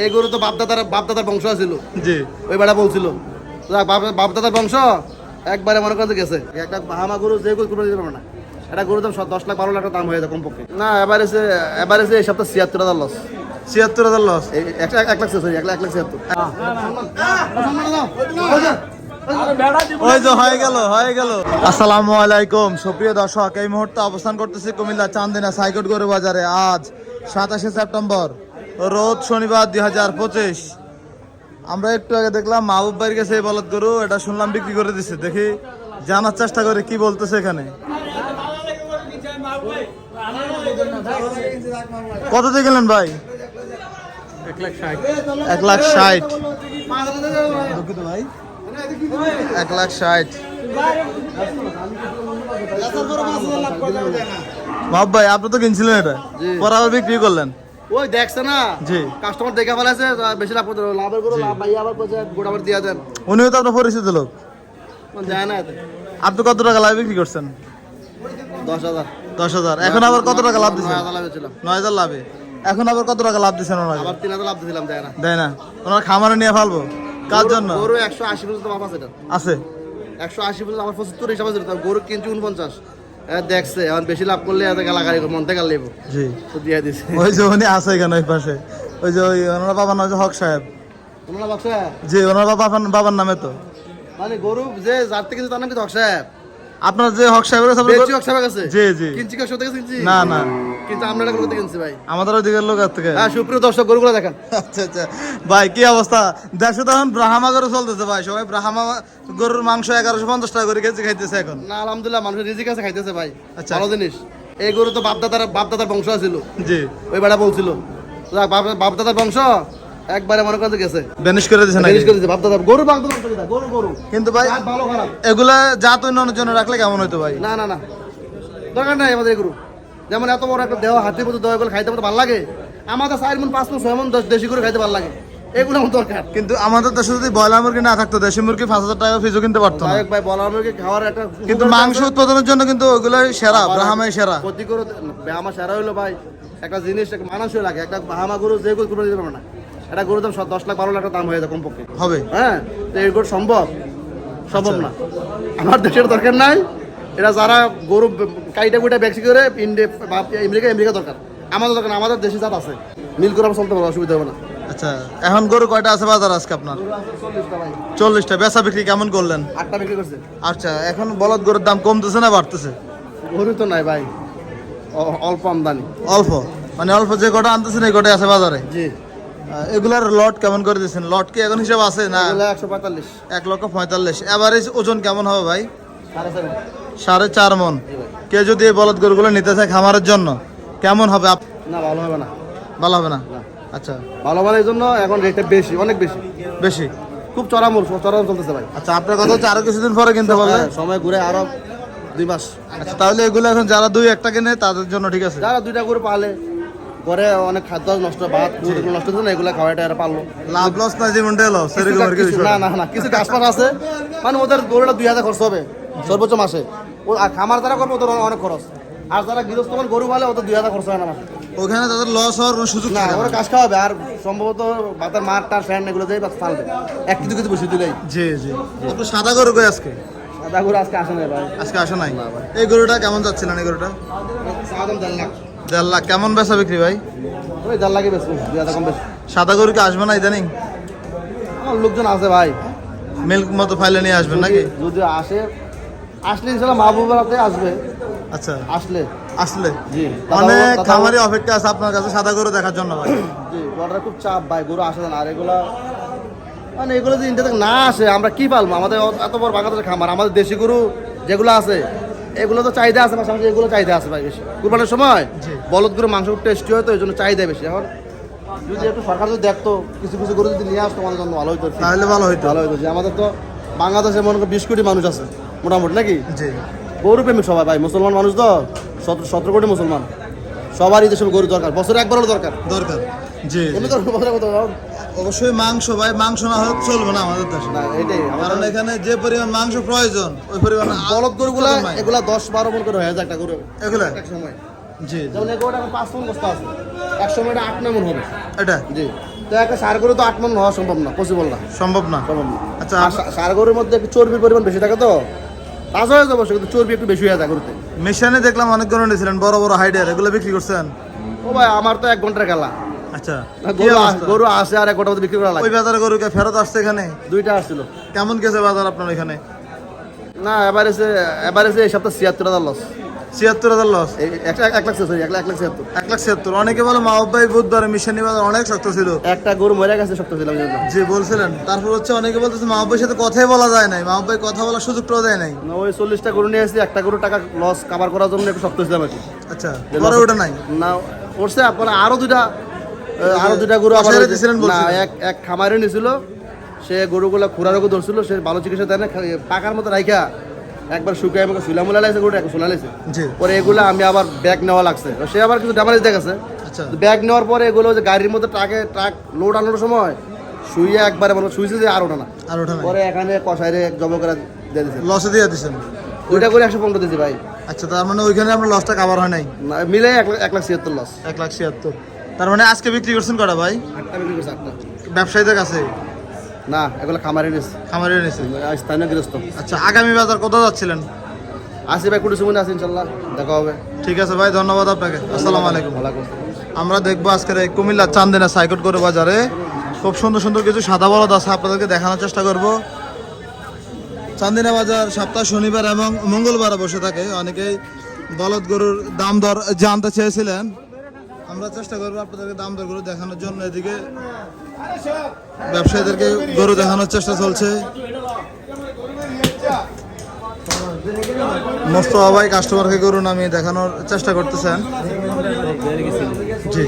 এই গরু তো বাপদাদার বাপদাদার বংশ ছিল জি। ওই বেড়া বলছিল। বাপদাদার বংশ? একবারে মনে করতে গেছে। একটা হামা গরু যে গরু কোনো দিতে পারবে না। এটা গরুর দাম দশ লাখ বারো লাখ দাম হয়ে যায় কমপক্ষে। না এবার এসে এবার এসে এই সপ্তাহে ছিয়াত্তর হাজার লস ছিয়াত্তর হাজার লস এক লাখ এক লাখ সরি এক লাখ এক লাখ ছিয়াত্তর। ওই যে হয়ে গেল হয়ে গেল। আসসালামু আলাইকুম। সুপ্রিয় দর্শক এই মুহূর্তে অবস্থান করতেছি কুমিল্লা চান্দিনা সাইকট গরু বাজারে আজ সাতাশে সেপ্টেম্বর। রোজ শনিবার দুই হাজার পঁচিশ। আমরা একটু আগে দেখলাম মাহবুব ভাইয়ের কাছে এই বলদ গরু এটা শুনলাম বিক্রি করে দিছে। দেখি জানার চেষ্টা করে কি বলতেছে এখানে। কত দিয়ে গেলেন ভাই? এক লাখ ষাট। ভাই এক লাখ ষাট। মাহবুব ভাই আপনি তো কিনছিলেন এটা? পরে আবার বিক্রি করলেন? ওই দেখছে না? জি। কাস্টমার দেখে ফেলেছে বেশি লাভ করতে। লাভের গরু লাভ ভাই আবার কইছে গোটা আবার দিয়ে দেন। উনিও তো আপনার পরিচিত লোক। মানে যায় না এতে। আপনি কত টাকা লাভ বিক্রি করছেন? দশ হাজার। দশ হাজার। এখন আবার কত টাকা লাভ দিচ্ছেন লাভ নয় হাজার লাভে। এখন আবার কত টাকা লাভ দিচ্ছেন ওনাকে? আবার তিন হাজার লাভ দিয়েছিলাম যায় না। দেয় না। ওনার খামারে নিয়ে ফেলব। কার জন্য? গরু একশো আশি পর্যন্ত মাপ আছে এটা। আছে। একশো আশি পর্যন্ত আমার পঁচাত্তর হিসাবে গরু কিনছি উনপঞ্চাশ দেখছে এখন বেশি লাভ করলে এত গালাগালি মন থেকে লেবো জি। তো দিয়ে দিছে। ওই যে উনি আছে এখানে ওই পাশে। ওই যে ওই ওনার বাবার নাম হক সাহেব। তোমরা সাহেব? জি ওনার বাবা বাবার নামে তো। মানে গরু যে যার থেকে তার নাম কি হক সাহেব। আপনার যে হক সাহেবের কাছে বেশি হক সাহেবের কাছে? জি জি। কিনছি কিনছি? না না। কিন্তু আমরা এটা করতে কিনছি ভাই। আমাদের লোক থেকে। হ্যাঁ সুপ্রিয় দর্শক গরুগুলো দেখেন। আচ্ছা আচ্ছা। ভাই কি অবস্থা? দেড়শো তখন ব্রাহ্মা গরু চলতেছে ভাই। সবাই ব্রাহ্মা গরুর মাংস এগারোশো পঞ্চাশ টাকা করে কেজি খাইতেছে এখন। না আলহামদুলিল্লাহ মানুষের রিজিক আছে খাইতেছে ভাই। আচ্ছা। ভালো জিনিস। এই গরু তো বাপদাদার বাপদাদার বংশ ছিল জি। ওই বেড়া বলছিল বাপদাদার বংশ একবারে মনে করতে গেছে। বেনিশ করে নাকি? জিনিস করে দিছে বাপদাদার গরু বাপদাদার বংশ এটা, গরু গরু। কিন্তু ভাই ভালো খারাপ। এগুলা জাত জন্য রাখলে কেমন হইতো ভাই? না না না। দরকার নাই আমাদের এগুলো। যেমন এত বড় একটা দেহ হাতির মতো খাইতে মতো ভালো লাগে। আমাদের চার মন পাঁচ মন ছয় মন দশ খাইতে ভালো লাগে। এগুলো আমার দরকার। কিন্তু আমাদের দেশে যদি ব্রয়লার মুরগি না থাকতো দেশি মুরগি পাঁচ হাজার টাকা ফিজও কিনতে পারতো না। ভাই মুরগি খাওয়ার একটা কিন্তু মাংস উৎপাদনের জন্য কিন্তু ওগুলাই সেরা ব্রাহ্মাই সেরা। ক্ষতি করে আমার সেরা হইল ভাই। একটা জিনিস একটা মানুষই লাগে। একটা বাহামা গরু যে গরু দিতে পারবে না। একটা গরুর দাম দশ লাখ বারো লাখ দাম হয়ে যায় কমপক্ষে। হবে? হ্যাঁ তো এই গরু সম্ভব? সম্ভব না। আমার দেশের দরকার নাই। এটা যারা গরু কাইটা কুইটা ব্যাক্সি করে ইন্ডিয়া আমেরিকা আমেরিকা দরকার। আমাদের দরকার আমাদের দেশে জাত আছে। মিল করে আমরা চলতে পারব অসুবিধা হবে না। আচ্ছা এখন গরু কয়টা আছে বাজার আজকে আপনার? চল্লিশটা বেচা বিক্রি কেমন করলেন? আটটা বিক্রি করছে। আচ্ছা এখন বলদ গরুর দাম কমতেছে না বাড়তেছে? গরু তো নাই ভাই। অল্প আমদানি। অল্প? মানে অল্প যে কটা আনতেছেন এই কটাই আছে বাজারে? জি। এগুলার লট কেমন করে দিচ্ছেন লট কি এখন হিসাব আছে না? একশো পঁয়তাল্লিশ। এক লক্ষ পঁয়তাল্লিশ। এভারেজ ওজন কেমন হবে ভাই? সাড়ে চার মন। কে যদি এই বলদ গরুগুলো নিতে চায় খামারের জন্য কেমন হবে না ভালো হবে না। ভালো হবে না। আচ্ছা। ভালো মানে এই জন্য এখন রেটটা বেশি অনেক বেশি। বেশি? খুব চড়া মূল চড়া চলতেছে ভাই। আচ্ছা আপনার কথা হচ্ছে আরও কিছুদিন পরে কিনতে পারবে? হ্যাঁ, সময় ঘুরে আরও দুই মাস। আচ্ছা তাহলে এগুলো এখন যারা দুই একটা কিনে তাদের জন্য ঠিক আছে? যারা দুইটা করে পালে ঘরে অনেক খাদ্য নষ্ট ভাত নষ্ট হচ্ছে না এগুলো খাওয়াটা এরা পারল। লাভ লস না কিছু- না না না কিছু গাছপালা আছে। মানে ওদের গরুটা দুই হাজার খরচ হবে সর্বোচ্চ মাসে। ও আর খামার যারা করবে ওদের অনেক খরচ। আর যারা গৃহস্থ মানে গরু পালে ওদের দুই হাজার খরচ হয় না মাসে। ওখানে তাদের লস হওয়ার কোনো সুযোগ না ওরা না। কাজ খাওয়াবে আর সম্ভবত বাতার মার টার ফ্যান এগুলো দিয়ে ফালবে। এক কিছু কিছু বসে দিলেই। জি জি। আপনি সাদা গরু কই আজকে? সাদা গরু আজকে আসে না ভাই। আজকে আসে নাই? এই গরুটা কেমন যাচ্ছিলেন এই গরুটা? সাদাম দেড় লাখ। লাখ। কেমন বেচা বিক্রি ভাই? ওই লাখে বেশি দুই হাজার কম সাদা গরু কি আসবে না ইদানিং? আমার লোকজন আছে ভাই। মিল্ক মতো ফাইলে নিয়ে আসবেন নাকি? যদি আসে আসলে ইনশাল্লাহ মাহবুবাতে আসবে। আচ্ছা। আসলে। আসলে? জি। অনেক খামারি অপেক্ষা আছে আপনার কাছে সাদা গরু দেখার জন্য ভাই। জি গরুটা খুব চাপ ভাই গরু আসে না। আর এগুলা মানে এগুলো যদি ইন্ডিয়া থেকে না আসে আমরা কি পালবো? আমাদের এত বড় বাংলাদেশের খামার আমাদের দেশি গরু যেগুলো আছে এগুলো তো চাহিদা আছে পাশাপাশি এগুলো চাহিদা আছে ভাই বেশি। কুরবানের সময়। বলদ গরু মাংস টেস্টি হয় তো এই জন্য চাহিদা বেশি। এখন যদি একটু সরকার যদি দেখতো কিছু কিছু গরু যদি নিয়ে আসতো আমাদের জন্য ভালো হতো তাহলে ভালো হইতো। ভালো হতো যে আমাদের তো বাংলাদেশে মনে করো বিশ কোটি মানুষ আছে মোটামুটি নাকি? গরু প্রেমিক সবাই ভাই মুসলমান মানুষ তো সতেরো সতেরো কোটি মুসলমান। সবারই দেশে গরু দরকার বছরে একবার হলে দরকার। দরকার। জি এমনি তো অবশ্যই মাংস ভাই মাংস না হলে চলবে না আমাদের দেশে। না এটাই কারণ এখানে যে পরিমাণ মাংস প্রয়োজন ওই পরিমাণ বলদ গরুগুলা। এগুলা দশ বারো মন করে হয়ে যায় একটা গরু এগুলা? এক সময়। জি। যেমন গরুটা পাঁচ মন বস্তা আছে। এক সময় এটা আট নয় মন হবে। এটা? জি। তো একটা সার গরু তো আট মন হওয়া সম্ভব না পসিবল না। সম্ভব না? সম্ভব না। আচ্ছা সার গরুর মধ্যে একটু চর্বির পরিমাণ বেশি থাকে তো তাজা হয়ে যাব কিন্তু চর্বি একটু বেশি হয়ে যায় গরুতে। মিশনে দেখলাম অনেক গরু নিয়েছিলেন বড় বড় হাইডের এগুলো বিক্রি করছেন? ও ভাই আমার তো এক ঘণ্টার খেলা। আচ্ছা। গরু আ- আসে আর এক ঘণ্টা বিক্রি করা ওই বাজারে গরুকে ফেরত আসছে এখানে? দুইটা আসছিল। কেমন গেছে বাজার আপনার এখানে? না এবার এসে এই সপ্তাহ ছিয়াত্তর হাজার লস ছিয়াত্তর হাজার লস এক লাখ এক লাখ সরি এক লাখ এক লাখ ছিয়াত্তর। এক লাখ ছিয়াত্তর। অনেকে বলে মাহবুব ভাই বুধবার মিশনি বাজার অনেক শক্ত ছিল। একটা গরু মরে গেছে এই জন্য। জি বলছিলেন। তারপর হচ্ছে অনেকে বলতেছে ভাইয়ের সাথে কথাই বলা যায় নাই। ভাই কথা বলার সুযোগটাও দেয় নাই। ওই চল্লিশটা গরু নিয়ে এসেছি একটা গরু টাকা লস কাভার করার জন্য একটু শক্ত ছিলাম আর কি। আচ্ছা ওটা নাই? না করছে আপনার আরও দুইটা আহ, আরও দুইটা গরু আবার না এক এক খামারে নিছিল সে গরুগুলা খুরা রোগ ধরছিল সে ভালো চিকিৎসা দেয় না পাকার মতো রাইখা একবার শুকায় আমাকে সুলামুলা লাইছে গরুটা এখন সুলা লাইছে। পরে এগুলো আমি আবার ব্যাগ নেওয়া লাগছে। সে আবার কিছু ড্যামেজ দেখাছে। আচ্ছা। ব্যাগ নেওয়ার পরে এগুলো যে গাড়ির মধ্যে ট্রাকে ট্রাক লোড আনানোর সময় শুয়ে একবারে মানে শুয়েছে যে আর ওঠা না। পরে এখানে কষাইরে জব করে দিয়ে দিছে। লসে দিয়ে দিছেন। ওইটা করে একশো পনেরো দিয়েছি ভাই। আচ্ছা তার মানে ওইখানে আপনার লসটা কাভার হয় নাই? মিলে এক লাখ ছিয়াত্তর লস এক লাখ ছিয়াত্তর। তার মানে আজকে বিক্রি করছেন কটা ভাই? আটটা বিক্রি করছে আটটা। ব্যবসায়ীদের কাছে? না এগুলো খামারে নিচ্ছে খামারে নিয়েছে স্থানীয় গৃহস্থ। আচ্ছা আগামী বাজার কোথাও যাচ্ছিলেন? আসি ভাই কুটু সুমনে আসি ইনশাল্লাহ দেখা হবে। ঠিক আছে ভাই ধন্যবাদ আপনাকে। আসসালামু আলাইকুম। আমরা দেখব আজকের এই কুমিল্লা চান্দিনা সাইকট করে বাজারে। খুব সুন্দর সুন্দর কিছু সাদা বলদ আছে আপনাদেরকে দেখানোর চেষ্টা করব। চান্দিনা বাজার সপ্তাহ শনিবার এবং মঙ্গলবার বসে থাকে। অনেকেই বলদ গরুর দাম দর জানতে চেয়েছিলেন। আমরা চেষ্টা করব আপনাদেরকে দাম দর গরু দেখানোর জন্য এদিকে ব্যবসায়ীদেরকে গরু দেখানোর চেষ্টা চলছে। মোস্তফা ভাই কাস্টমারকে গরু নামিয়ে দেখানোর চেষ্টা করতেছেন। জি।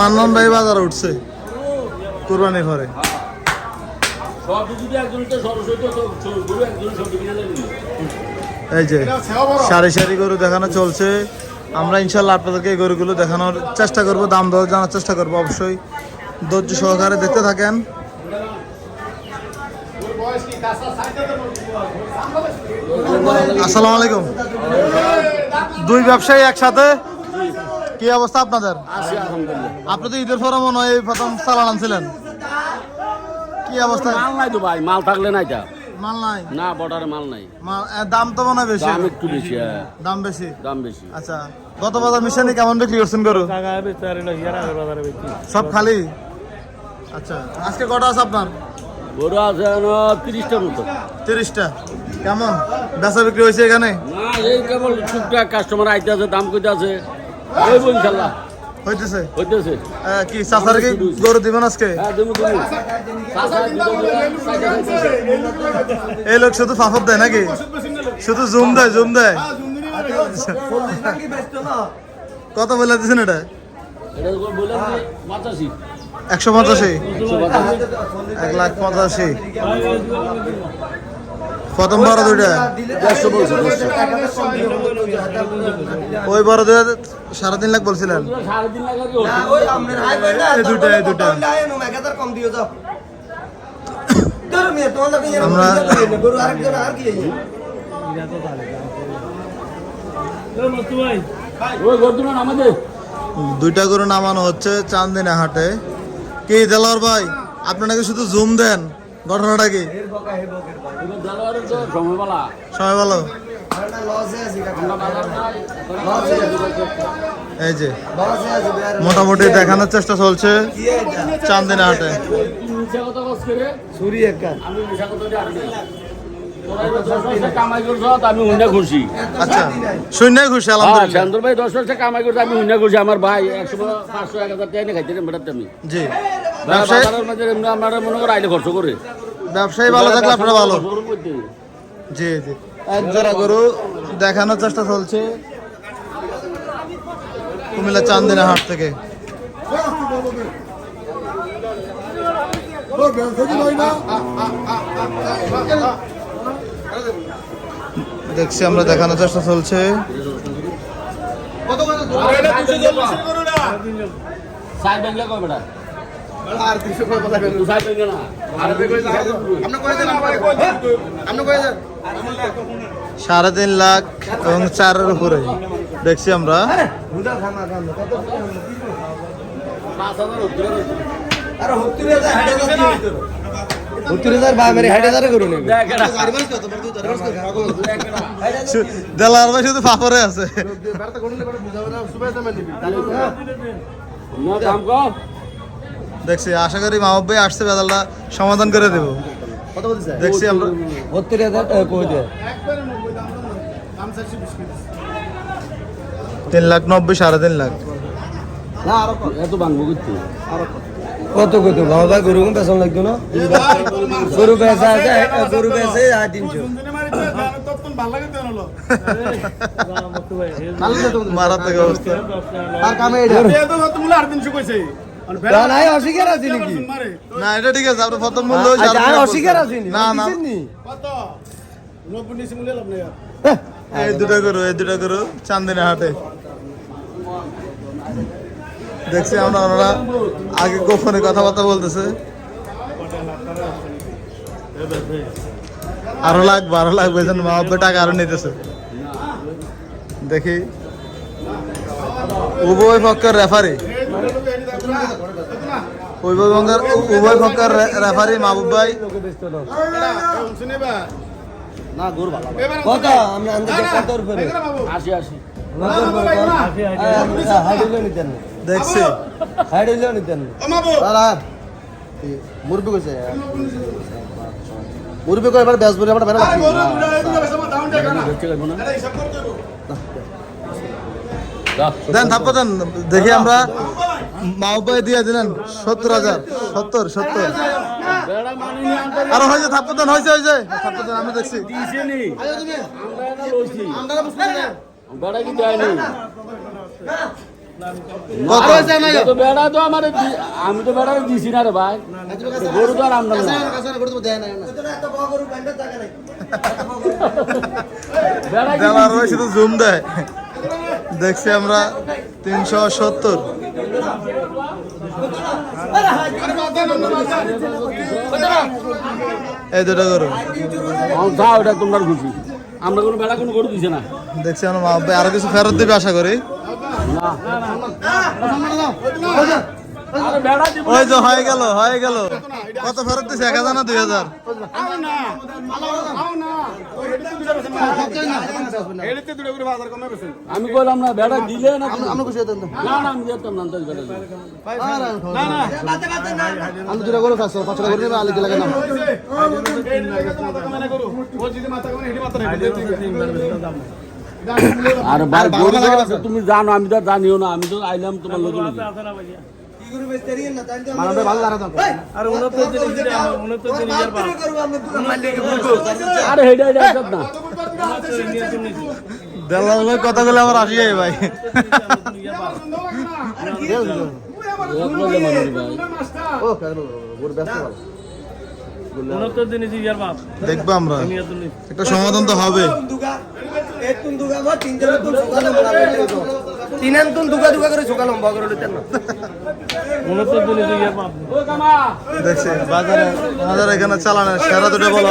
মান্নান ভাই বাজার উঠছে। কুরবানির ঘরে। এই যে, সারি সারি গরু দেখানো চলছে। আমরা ইনশাল্লাহ আপনাদেরকে এই গরুগুলো দেখানোর চেষ্টা করব দাম দর জানার চেষ্টা করব অবশ্যই। ধৈর্য সহকারে দেখতে থাকেন। আসসালামু আলাইকুম। দুই ব্যবসায়ী একসাথে কি অবস্থা আপনাদের? আপনি তো ঈদের পরে মনে হয় এই প্রথম চালান আনছিলেন। কি অবস্থা? মাল নাই তো ভাই মাল থাকলে নাই তা। মাল নাই? না বর্ডারে মাল নাই। দাম তো মনে হয় বেশি। দাম একটু বেশি হ্যাঁ। দাম বেশি? দাম বেশি। আচ্ছা। গত বাজার মিশনে কেমন বিক্রি করছেন গরু? সব খালি? আচ্ছা আজকে কটা আছে আপনার? গরু আছে তিরিশটার মতো। তিরিশটা। কেমন? বেচা বিক্রি হয়েছে এখানে? না এই কেবল টুকটাক কাস্টমার আইতে আছে দাম কইতে আছে। এই বই ইনশাল্লাহ। হইতেছে? হইতেছে। কি চাষার কি গরু দিবেন আজকে? হ্যাঁ এই লোক শুধু ফাফর দেয় নাকি? শুধু জুম দেয় জুম দেয়। কত বলে দিচ্ছেন এটা? একশো পঁচাশি। এক লাখ পঁচাশি। প্রথম দুইটা। ওই দুইটা সাড়ে তিন লাখ বলছিলেন। আমরা দুইটা গরু নামানো হচ্ছে চান্দিনা হাটে। কি দেলার ভাই? আপনি নাকি শুধু জুম দেন? ঘটনাটা কি? সময় ভালো। এই যে মোটামুটি দেখানোর চেষ্টা চলছে চান্দিনা হাটে। আচ্ছা শূন্যই খুশি হ্যাঁ আলহামদুলিল্লাহ। ভাই দশ বছর কামাই করছে আমি খুশি আমার ভাই একশো পাঁচশো এক হাজার টাকা খাইতে বেড়াতে আমি। জি। ব্যবসায়ী মনে করে আইলে খরচ করে। ব্যবসায়ী ভালো থাকলে আপনারা ভালো। জি জি। এক জোড়া গরু দেখানোর চেষ্টা চলছে। কুমিল্লা চান্দিনা হাট থেকে। দেখছি আমরা দেখানোর চেষ্টা চলছে। সাড়ে তিন লাখ এবং চারের উপরে। দেখছি আমরা। দেলার ভাই শুধু আছে। দেখছি আশা করি মাহবুব ভাই আসছে বেদালটা সমাধান করে দেব। দেখছি আমরা সত্তর হাজার তিন লাখ নব্বই সাড়ে তিন লাখ। না আরও এত ভাঙবো করতে। আরও কত কত? বাবা গরু বেতন লাগতো না? গরু আছে গরু বেচে আর তিনশো। মারাত্মক অবস্থা। কামে অস্বীকার আছে নাকি? না এটা ঠিক আছে আপনার প্রথম মূল্য ওই আচ্ছা, অস্বীকার। আছে না না। এই দুটো করু এই দুটো করু চান্দিনা হাটে। দেখছি আমরা ওনারা আগে গোপনে কথাবার্তা বলতেছে। আরও লাগবে আরও লাগবে যেন মা বাবা টাকা আরও নিতেছে। দেখি। উভয় পক্ষের রেফারি উভয় পক্ষের উভয় পক্ষের রেফারি মাহবুব ভাই। না গরু ভালো। কত? আমরা আন্দাজে কত উপরে আশি আশি হাইড হইলেও নিতেন না দেখছি হাইড হইলেও নিতেন না মুরবি কইছে মুরবি কই এবার বেশ বলে আমরা না দাও। দেন থাপ্পা দেন দেখি আমরা মাহবুব ভাই দিয়ে দিলেন সত্তর হাজার সত্তর সত্তর বেড়া মানি নি আনতে আরও হয়েছে থাপ্পা দেন হয়েছে হয়েছে থাপ্পা দেন আমি দেখছি আমরা এটা লইছি আমরা বুঝতে না বেড়া কি দেয়নি আমি তো বেড়া দিছি না রে ভাই। গরু তো আর আমরা কাছে তো জুম দেয়। দেখছি আমরা তিনশো সত্তর। এই দুটো করো যাও এটা তোমরা খুশি আমরা কোনো বেড়া কোনো গরু দিছে না। দেখছি আমরা আরও কিছু ফেরত দিবে আশা করি। ওই যে হয়ে গেল হয়ে গেল। কত ফেরত দিছে? এক হাজার না দুই হাজার? আমি কইলাম না বেড়া দিলে না? খুশি না আমি যেতাম না বেড়া। দুটা গরু খাচ্ছি পাঁচটা গরু নেবে আলি লাগে না। আর ভালো গরু লাগে তো তুমি জানো আমি তো জানিও না আমি তো আইলাম তোমার লোক মানে লাগে আরে হেডা হেডা না দেলাল ভাই আমার আসি ও ব্যস্ত ভালো দেখব আমরা। একটা সমাধান তো হবে। তিন আন্তন দুগা দুগা করে সকাল লম্বা করে নিতেন না। ও কামা দেখছি বাজারে বাজারে এখানে চালানো সেরা দুটো বলো।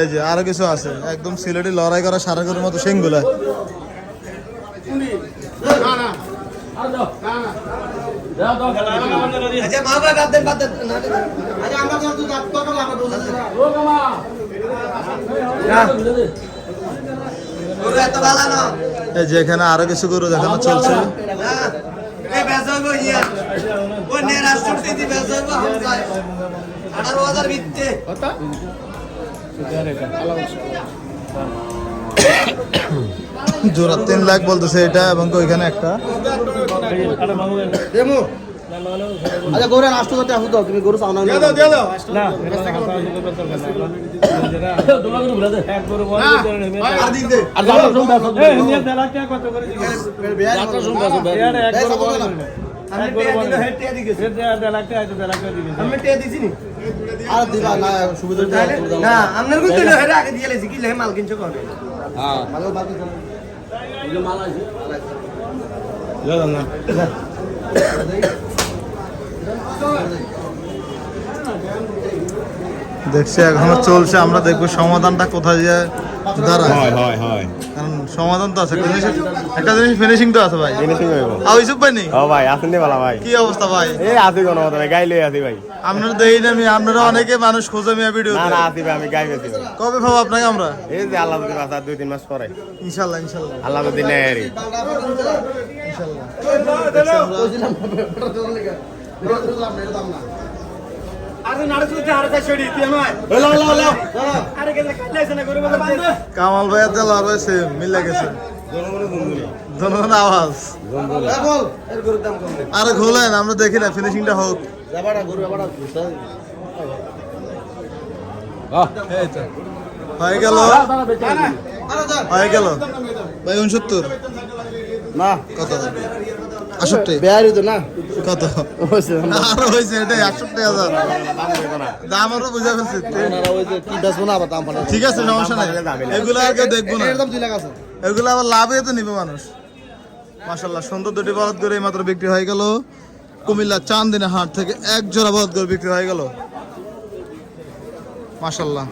এই যে আরও কিছু আছে। একদম সিলেটি লড়াই করা সারা গরুর মতো সিংগুলা আর দাও দাও দাও আচ্ছা মা বাবা বাদ দেন বাদ দেন। না। আচ্ছা আমরা তো তো আমরা বুঝতে ও কামা গরু এত ভালো না। এই যে এখানে আরও কিছু গরু দেখানো চলছে। এই বেজাবো ও নে রাষ্ট্রপতি দি বেজাবো হামজায় 18000 বিতে জোড়া তিন লাখ বলতেছে এটা এবং ওইখানে একটা। দেমু। আচ্ছা গরু নষ্ট করতে আসো তো তুমি গরু চাও না মাল কিনছো কোন হ্যাঁ। ভালো বাকি চলো এই যে মাল আছে। দেখছি এখনও চলছে আমরা দেখব সমাধানটা কোথায় হয় হয় হয়। কারণ সমাধান তো আছে একটা জিনিস ফিনিশিং তো আছে ভাই। ফিনিশিং হইব আও ইসুপ ভাই নেই ও ভাই আসেন নি বালা ভাই। কি অবস্থা ভাই? কোনো মতো গাই লই ভাই। আপনারা দেই না আমি আপনারা অনেকে মানুষ খোঁজে মিয়া ভিডিও না না আসি ভাই আমি গাই কবে পাবো আপনাকে আমরা? এই যে আল্লাহ যদি বাঁচা দুই তিন মাস পরে। আল্লাহ যদি নেয়। কামাল ভাইয়ের তেল আর হয়েছে মিলে গেছে। আওয়াজ। আরে ঘোলেন আমরা দেখি না ফিনিশিংটা হোক। হয়ে গেল। হয়ে গেল। ভাই উনসত্তর। না। কত? আষট্টি। বেয়ারি তো না? কত? আরও হয়েছে এটাই আটষট্টি হাজার। দাম আরও বুঝা ফেলছি। ওনারা ওই যে কি বেচবো না আবার দাম পাঠাবে ঠিক আছে সমস্যা নাই। এগুলো আর কেউ দেখব না। এর দাম দুই লাখ আছে। এগুলো আবার লাভে তো নিবে মানুষ। সুন্দর দুটি বলদ করে মাত্র বিক্রি হয়ে গেল। কুমিল্লা চান্দিনা হাট থেকে এক জোড়া বলদ করে বিক্রি হয়ে গেল। মাশাল্লাহ